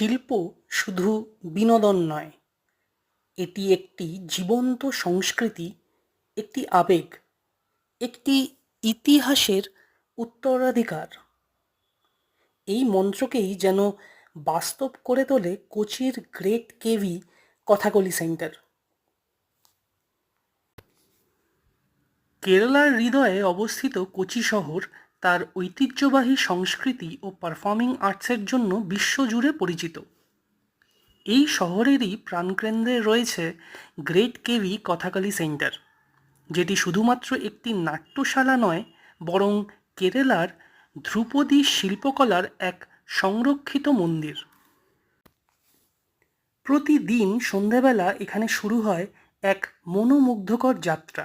শিল্প শুধু বিনোদন নয়, এটি একটি জীবন্ত সংস্কৃতি, একটি আবেগ, একটি ইতিহাসের উত্তরাধিকার। এই মন্ত্রকেই যেন বাস্তব করে তোলে কোচির গ্রেট কেভি কথাকলি সেন্টার। কেরালার হৃদয়ে অবস্থিত কোচি শহর তার ঐতিহ্যবাহী সংস্কৃতি ও পারফর্মিং আর্টসের জন্য বিশ্বজুড়ে পরিচিত। এই শহরেরই প্রাণকেন্দ্রে রয়েছে গ্রেট কেভি কথাকলি সেন্টার যেটি শুধুমাত্র একটি নাট্যশালা নয়, বরং কেরালার ধ্রুপদী শিল্পকলার এক সংরক্ষিত মন্দির। প্রতিদিন সন্ধেবেলা এখানে শুরু হয় এক মনোমুগ্ধকর যাত্রা।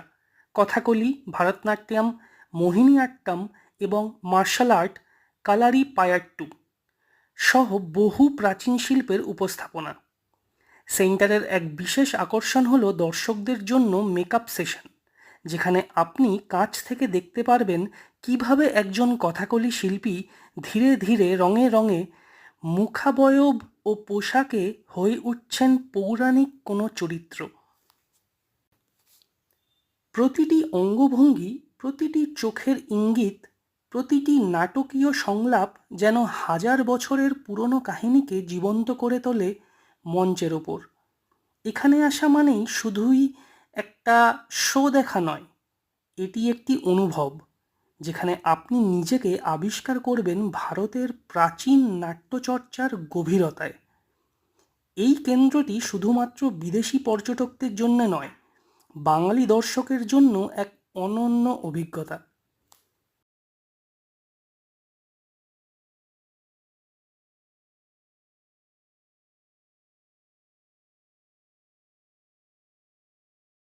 কথাকলি ভারতনাট্যম মোহিনীআট্টম এবং মার্শাল আর্ট কালারি পায়াট্টু সহ বহু প্রাচীন শিল্পের উপস্থাপনা। সেন্টারের এক বিশেষ আকর্ষণ হলো দর্শকদের জন্য মেকআপ সেশন যেখানে আপনি কাছ থেকে দেখতে পারবেন কীভাবে একজন কথাকলি শিল্পী ধীরে ধীরে রঙে রঙে মুখাবয়ব ও পোশাকে হয়ে উঠছেন পৌরাণিক কোনো চরিত্র। প্রতিটি অঙ্গভঙ্গি, প্রতিটি চোখের ইঙ্গিত প্রতিটি নাটকীয় সংলাপ যেন হাজার বছরের পুরনো কাহিনীকে জীবন্ত করে তোলে মঞ্চের ওপর। এখানে আসা মানেই শুধুই একটা শো দেখা নয়, এটি একটি অনুভব, যেখানে আপনি নিজেকে আবিষ্কার করবেন ভারতের প্রাচীন নাট্যচর্চার গভীরতায়। এই কেন্দ্রটি শুধুমাত্র বিদেশি পর্যটকদের জন্য নয়, বাঙালি দর্শকের জন্য এক অনন্য অভিজ্ঞতা।